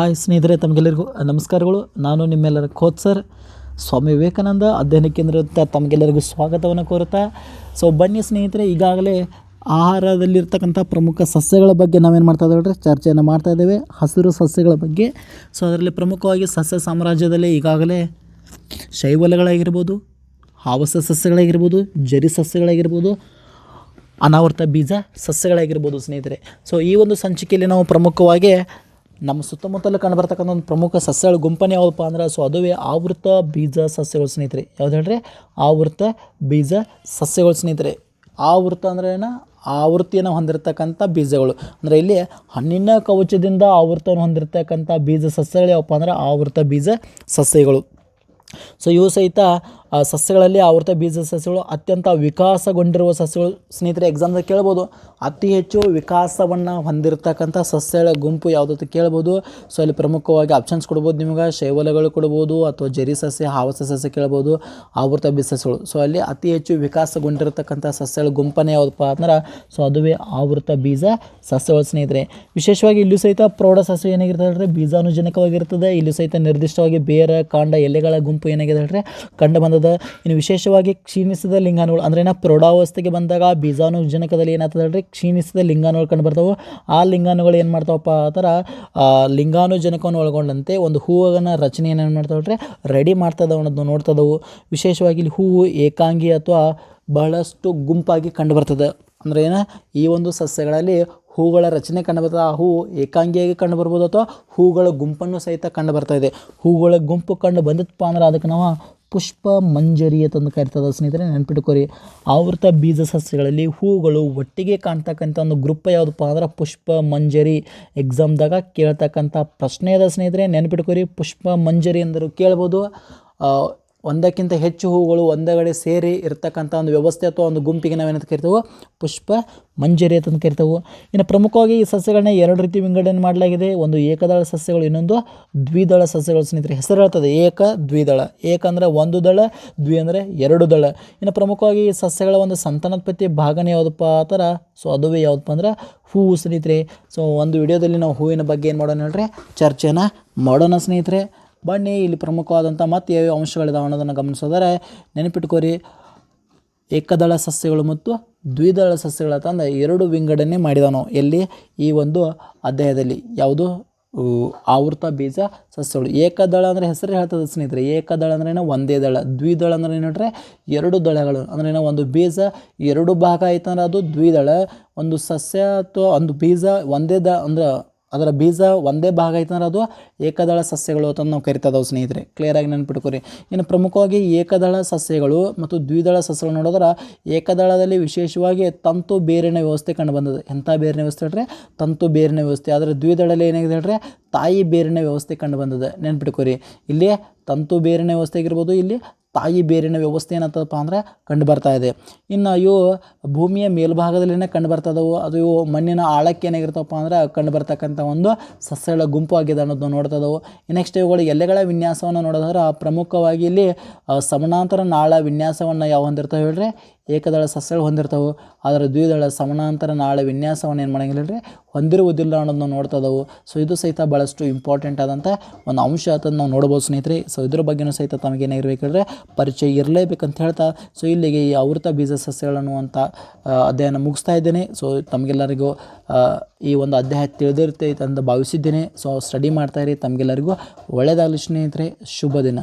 Hi ಸ್ನೇಹಿತರೆ, ತಮಗೆಲ್ಲರಿಗೂ ನಮಸ್ಕಾರಗಳು. ನಾನು ನಿಮ್ಮೆಲ್ಲರ ಕೋಚ್ ಸರ್ ಸ್ವಾಮಿ ವಿವೇಕಾನಂದ, ಅಧ್ಯಯನ ಕೇಂದ್ರದ ತಮಗೆಲ್ಲರಿಗೂ ಸ್ವಾಗತವನ್ನು ಕೋರುತ್ತಾ. ಸೊ ಬನ್ನಿ ಸ್ನೇಹಿತರೆ, ಈಗಾಗಲೇ ಆಹಾರದಲ್ಲಿರ್ತಕ್ಕಂಥ ಪ್ರಮುಖ ಸಸ್ಯಗಳ ಬಗ್ಗೆ ನಾವೇನು ಮಾಡ್ತಾ ಇದ್ದೇವೆ ಚರ್ಚೆಯನ್ನು ಮಾಡ್ತಾ ಇದ್ದೇವೆ. ಹಸಿರು ಸಸ್ಯಗಳ ಬಗ್ಗೆ. ಸೊ ಅದರಲ್ಲಿ ಪ್ರಮುಖವಾಗಿ ಸಸ್ಯ ಸಾಮ್ರಾಜ್ಯದಲ್ಲಿ ಈಗಾಗಲೇ ಶೈವಲಗಳಾಗಿರ್ಬೋದು, ಹಾವಸ ಸಸ್ಯಗಳಾಗಿರ್ಬೋದು, ಜರಿ ಸಸ್ಯಗಳಾಗಿರ್ಬೋದು, ಅನಾವೃತ ಬೀಜ ಸಸ್ಯಗಳಾಗಿರ್ಬೋದು ಸ್ನೇಹಿತರೆ. ಸೊ ಈ ಒಂದು ಸಂಚಿಕೆಯಲ್ಲಿ ನಾವು ಪ್ರಮುಖವಾಗಿ ನಮ್ಮ ಸುತ್ತಮುತ್ತಲು ಕಂಡುಬರ್ತಕ್ಕಂಥ ಒಂದು ಪ್ರಮುಖ ಸಸ್ಯಗಳ ಗುಂಪನೇ ಯಾವುದಪ್ಪ ಅಂದ್ರೆ, ಸೊ ಅದುವೇ ಆವೃತ ಬೀಜ ಸಸ್ಯಗಳು ಸ್ನೇಹಿತರೆ. ಯಾವ್ದು ಹೇಳ್ರಿ? ಆವೃತ ಬೀಜ ಸಸ್ಯಗಳು ಸ್ನೇಹಿತರೆ. ಆವೃತ ಅಂದ್ರೆ ಏನ? ಆವೃತ್ತಿಯನ್ನು ಹೊಂದಿರತಕ್ಕಂಥ ಬೀಜಗಳು. ಅಂದರೆ ಇಲ್ಲಿ ಹಣ್ಣಿನ ಕವಚದಿಂದ ಆವೃತವನ್ನು ಹೊಂದಿರತಕ್ಕಂಥ ಬೀಜ ಸಸ್ಯಗಳು ಯಾವಪ್ಪ ಅಂದ್ರೆ, ಆವೃತ ಬೀಜ ಸಸ್ಯಗಳು. ಸೊ ಇವು ಸಹಿತ ಸಸ್ಯಗಳಲ್ಲಿ ಆವೃತ ಬೀಜ ಸಸ್ಯಗಳು ಅತ್ಯಂತ ವಿಕಾಸಗೊಂಡಿರುವ ಸಸ್ಯಗಳು. ಸ್ನೇಹಿತರೆ ಎಕ್ಸಾಮ್ದಾಗ ಕೇಳ್ಬೋದು. ಅತಿ ಹೆಚ್ಚು ವಿಕಾಸವನ್ನು ಹೊಂದಿರತಕ್ಕಂಥ ಸಸ್ಯಗಳ ಗುಂಪು ಯಾವುದು ಅಂತ ಕೇಳ್ಬೋದು. ಸೊ ಅಲ್ಲಿ ಪ್ರಮುಖವಾಗಿ ಆಪ್ಷನ್ಸ್ ಕೊಡ್ಬೋದು ನಿಮಗೆ. ಶೈವಲಗಳು ಕೊಡ್ಬೋದು ಅಥವಾ ಜರಿ ಸಸ್ಯ, ಹಾವಸ ಸಸ್ಯ ಕೇಳ್ಬೋದು. ಆವೃತ ಬೀಜ ಸಸ್ಯಗಳು. ಸೊ ಅಲ್ಲಿ ಅತಿ ಹೆಚ್ಚು ವಿಕಾಸಗೊಂಡಿರತಕ್ಕಂಥ ಸಸ್ಯಗಳ ಗುಂಪನೇ ಯಾವುದಪ್ಪ ಅಂದ್ರೆ ಸೊ ಅದುವೇ ಆವೃತ ಬೀಜ ಸಸ್ಯಗಳು ಸ್ನೇಹಿತರೆ. ವಿಶೇಷವಾಗಿ ಇಲ್ಲೂ ಸಹಿತ ಪ್ರೌಢ ಸಸ್ಯ ಏನಾಗಿರ್ತದೆ ಹೇಳ್ರಿ? ಬೀಜಾನುಜನಕವಾಗಿರ್ತದೆ. ಇಲ್ಲಿ ಸಹಿತ ನಿರ್ದಿಷ್ಟವಾಗಿ ಬೇರ, ಕಾಂಡ, ಎಲೆಗಳ ಗುಂಪು ಏನಾಗಿದೆ ಹೇಳ್ರಿ? ಕಂಡು ಬಂದದ ಇನ್ನು ವಿಶೇಷವಾಗಿ ಕ್ಷೀಣಿಸಿದ ಲಿಂಗಾಣುಗಳು ಅಂದ್ರೆ ಏನ ಪ್ರೌಢಾವಸ್ಥೆಗೆ ಬಂದಾಗ ಬೀಜಾನುಜನಕದಲ್ಲಿ ಏನಾಗ್ತದೆ ಹೇಳ್ರಿ? ಕ್ಷೀಣಿಸಿದ ಲಿಂಗಾಣುಗಳು ಕಂಡು ಬರ್ತಾವೆ? ಆ ಲಿಂಗಾಣುಗಳು ಏನು ಮಾಡ್ತಾವಪ್ಪ ಆ ಥರ ಆ, ಲಿಂಗಾನುಜನಕವನ್ನು ಒಳಗೊಂಡಂತೆ ಒಂದು ಹೂವಿನ ರಚನೆಯನ್ನು ಏನು ಮಾಡ್ತಾವೆ ಹೇಳ್ರಿ? ರೆಡಿ ಮಾಡ್ತದ ಅನ್ನೋದು ನೋಡ್ತದವು. ವಿಶೇಷವಾಗಿ ಇಲ್ಲಿ ಹೂವು ಏಕಾಂಗಿ ಅಥವಾ ಬಹಳಷ್ಟು ಗುಂಪಾಗಿ ಕಂಡು ಬರ್ತದೆ. ಅಂದ್ರೆ ಏನ? ಈ ಒಂದು ಸಸ್ಯಗಳಲ್ಲಿ ಹೂಗಳ ರಚನೆ ಕಂಡು ಬರ್ತದೆ. ಆ ಹೂವು ಏಕಾಂಗಿಯಾಗಿ ಕಂಡು ಬರ್ಬೋದು ಅಥವಾ ಹೂಗಳ ಗುಂಪನ್ನು ಸಹಿತ ಕಂಡು ಬರ್ತಾ ಇದೆ. ಹೂಗಳ ಗುಂಪು ಕಂಡು ಬಂದಿತ್ತಪ್ಪ ಅಂದ್ರೆ ಅದಕ್ಕೆ ನಾವು ಪುಷ್ಪ ಮಂಜರಿ ಅಂತಂದು ಕರಿತದ ಸ್ನೇಹಿತರೆ ನೆನ್ಪಿಟ್ಕೋರಿ ಆವೃತ ಬೀಜ ಸಸ್ಯಗಳಲ್ಲಿ ಹೂಗಳು ಒಟ್ಟಿಗೆ ಕಾಣ್ತಕ್ಕಂಥ ಒಂದು ಗ್ರೂಪ್ ಯಾವುದಪ್ಪ ಅಂದ್ರೆ ಪುಷ್ಪ ಮಂಜರಿ. ಎಕ್ಸಾಮ್ದಾಗ ಕೇಳ್ತಕ್ಕಂಥ ಪ್ರಶ್ನೆ ಅದ ಸ್ನೇಹಿತರೆ ನೆನ್ಪಿಟ್ಕೋರಿ ಪುಷ್ಪ ಮಂಜರಿ ಅಂದರು ಕೇಳ್ಬೋದು. ಒಂದಕ್ಕಿಂತ ಹೆಚ್ಚು ಹೂಗಳು ಒಂದಗಡೆ ಸೇರಿ ಇರ್ತಕ್ಕಂಥ ಒಂದು ವ್ಯವಸ್ಥೆ ಅಥವಾ ಒಂದು ಗುಂಪಿಗೆ ನಾವೇನಂತ ಕರಿತೇವೆ, ಪುಷ್ಪ, ಮಂಜರಿ ಅಂತ ಕರಿತೇವೆ. ಇನ್ನು ಪ್ರಮುಖವಾಗಿ ಈ ಸಸ್ಯಗಳನ್ನ ಎರಡು ರೀತಿ ವಿಂಗಡಣೆ ಮಾಡಲಾಗಿದೆ. ಒಂದು ಏಕದಳ ಸಸ್ಯಗಳು, ಇನ್ನೊಂದು ದ್ವಿದಳ ಸಸ್ಯಗಳು ಸ್ನೇಹಿತರೆ. ಹೆಸರು ಹೇಳ್ತದೆ ಏಕ ದ್ವಿದಳ. ಏಕ ಒಂದು ದಳ, ದ್ವಿ ಅಂದರೆ ಎರಡು ದಳ. ಇನ್ನು ಪ್ರಮುಖವಾಗಿ ಈ ಸಸ್ಯಗಳ ಒಂದು ಸಂತಾನೋತ್ಪತ್ತಿ ಭಾಗನೇ ಯಾವುದಪ್ಪ ಆ ಥರ ಸೊ ಅದುವೇ ಯಾವುದಪ್ಪ ಅಂದ್ರೆ ಹೂವು ಸ್ನೇಹಿತರೆ. ಸೊ ಒಂದು ವಿಡಿಯೋದಲ್ಲಿ ನಾವು ಹೂವಿನ ಬಗ್ಗೆ ಏನು ಮಾಡೋಣ ಹೇಳ್ರಿ? ಚರ್ಚೆನ ಮಾಡೋಣ ಸ್ನೇಹಿತರೆ. ಬನ್ನಿ, ಇಲ್ಲಿ ಪ್ರಮುಖವಾದಂಥ ಮತ್ತು ಯಾವ್ಯಾವ ಅಂಶಗಳಿದಾವೆ ಅನ್ನೋದನ್ನು ಗಮನಿಸೋದರೆ ನೆನಪಿಟ್ಕೋರಿ. ಏಕದಳ ಸಸ್ಯಗಳು ಮತ್ತು ದ್ವಿದಳ ಸಸ್ಯಗಳ ತಂದ ಎರಡು ವಿಂಗಡಣೆ ನಾವು ಎಲ್ಲಿ? ಈ ಒಂದು ಅಧ್ಯಾಯದಲ್ಲಿ. ಯಾವುದು? ಆವೃತ ಬೀಜ ಸಸ್ಯಗಳು. ಏಕದಳ ಅಂದರೆ ಹೆಸರು ಹೇಳ್ತದೆ ಸ್ನೇಹಿತರೆ. ಏಕದಳ ಅಂದ್ರೆ ಏನೋ? ಒಂದೇ ದಳ. ದ್ವಿದಳ ಅಂದ್ರೆ ಏನು ಹೇಳ್ರೆ ಎರಡು ದಳಗಳು. ಅಂದ್ರೆ ಏನೋ? ಒಂದು ಬೀಜ, ಎರಡು ಭಾಗ ಆಯ್ತಂದ್ರೆ ಅದು ದ್ವಿದಳ. ಒಂದು ಸಸ್ಯ ಅಥವಾ ಒಂದು ಬೀಜ ಒಂದೇ ದ ಅಂದ್ರೆ ಅದರ ಬೀಜ ಒಂದೇ ಭಾಗ ಐತಂದ್ರೆ ಅದು ಏಕದಳ ಸಸ್ಯಗಳು ಅಂತ ನಾವು ಕರಿತದವು ಸ್ನೇಹಿತರೆ. ಕ್ಲಿಯರಾಗಿ ನೆನ್ಪಿಟ್ಕೋರಿ. ಇನ್ನು ಪ್ರಮುಖವಾಗಿ ಏಕದಳ ಸಸ್ಯಗಳು ಮತ್ತು ದ್ವಿದಳ ಸಸ್ಯಗಳು ನೋಡಿದ್ರೆ ಏಕದಳದಲ್ಲಿ ವಿಶೇಷವಾಗಿ ತಂತು, ಬೇರಿನ ವ್ಯವಸ್ಥೆ ಕಂಡು ಬಂದದ್ದು. ಎಂಥ ಬೇರಿನ ವ್ಯವಸ್ಥೆ ಹೇಳ್ರೆ? ತಂತು, ಬೇರಿನ ವ್ಯವಸ್ಥೆ. ಆದರೆ ದ್ವಿದಳದಲ್ಲಿ ಏನಾಗಿದೆ ಹೇಳ್ರೆ? ತಾಯಿ, ಬೇರಿನ ವ್ಯವಸ್ಥೆ ಕಂಡು ಬಂದದ್ದು. ನೆನ್ಪಿಟ್ಕೋರಿ. ಇಲ್ಲಿ ತಂತು, ಬೇರಿನ ವ್ಯವಸ್ಥೆ ಆಗಿರ್ಬೋದು, ಇಲ್ಲಿ ತಾಯಿ ಬೇರಿನ ವ್ಯವಸ್ಥೆ ಏನಂತದಪ್ಪ ಅಂದ್ರೆ ಕಂಡು ಬರ್ತಾ ಇದೆ. ಇನ್ನು ಇವು ಭೂಮಿಯ ಮೇಲ್ಭಾಗದಲ್ಲಿನೇ ಕಂಡು ಬರ್ತದವು, ಅದು ಇವು ಮಣ್ಣಿನ ಆಳಕ್ಕೆ ಏನಾಗಿರ್ತವಪ್ಪ ಅಂದ್ರೆ ಕಂಡು ಬರ್ತಕ್ಕಂಥ ಒಂದು ಸಸ್ಯಗಳ ಗುಂಪು ಆಗಿದೆ ಅನ್ನೋದನ್ನ ನೋಡ್ತದವು. ನೆಕ್ಸ್ಟ್ ಇವುಗಳು ಎಲೆಗಳ ವಿನ್ಯಾಸವನ್ನು ನೋಡೋದಾದ್ರೆ ಪ್ರಮುಖವಾಗಿ ಇಲ್ಲಿ ಸಮಾನಾಂತರ ನಾಳ ವಿನ್ಯಾಸವನ್ನು ಯಾವ ಹೊಂದಿರ್ತಾವೆ ಹೇಳ್ರಿ? ಏಕದಳ ಸಸ್ಯಗಳು ಹೊಂದಿರ್ತಾವೆ. ಆದರೆ ದ್ವಿದಳ ಸಮಾನಾಂತರ ನಾಳೆ ವಿನ್ಯಾಸವನ್ನು ಏನು ಮಾಡಂಗಿಲ್ಲ ರೀ ಹೊಂದಿರುವುದಿಲ್ಲ ಅನ್ನೋದನ್ನ ಇದಾವೆ. ಸೊ ಇದು ಸಹಿತ ಭಾಳಷ್ಟು ಇಂಪಾರ್ಟೆಂಟ್ ಆದಂಥ ಒಂದು ಅಂಶ ಅಂತ ನಾವು ನೋಡ್ಬೋದು ಸ್ನೇಹಿತರೆ. ಸೊ ಇದ್ರ ಬಗ್ಗೆನೂ ಸಹಿತ ತಮಗೇನಾಗಿರ್ಬೇಕು ಹೇಳಿದ್ರೆ ಪರಿಚಯ ಇರಲೇಬೇಕಂತ ಹೇಳ್ತಾ. ಸೊ ಇಲ್ಲಿಗೆ ಈ ಆವೃತ ಬೀಜ ಸಸ್ಯಗಳನ್ನುವಂಥ ಅಧ್ಯಯನ ಮುಗಿಸ್ತಾ ಇದ್ದೇನೆ. ಸೊ ತಮಗೆಲ್ಲರಿಗೂ ಈ ಒಂದು ಅಧ್ಯಾಯ ತಿಳಿದಿರುತ್ತೆ ಅಂತ ಭಾವಿಸಿದ್ದೇನೆ. ಸೊ ಸ್ಟಡಿ ಮಾಡ್ತಾಯಿರಿ ತಮಗೆಲ್ಲರಿಗೂ ಒಳ್ಳೆಯದಾಗಲಿ ಸ್ನೇಹಿತರೆ. ಶುಭ ದಿನ.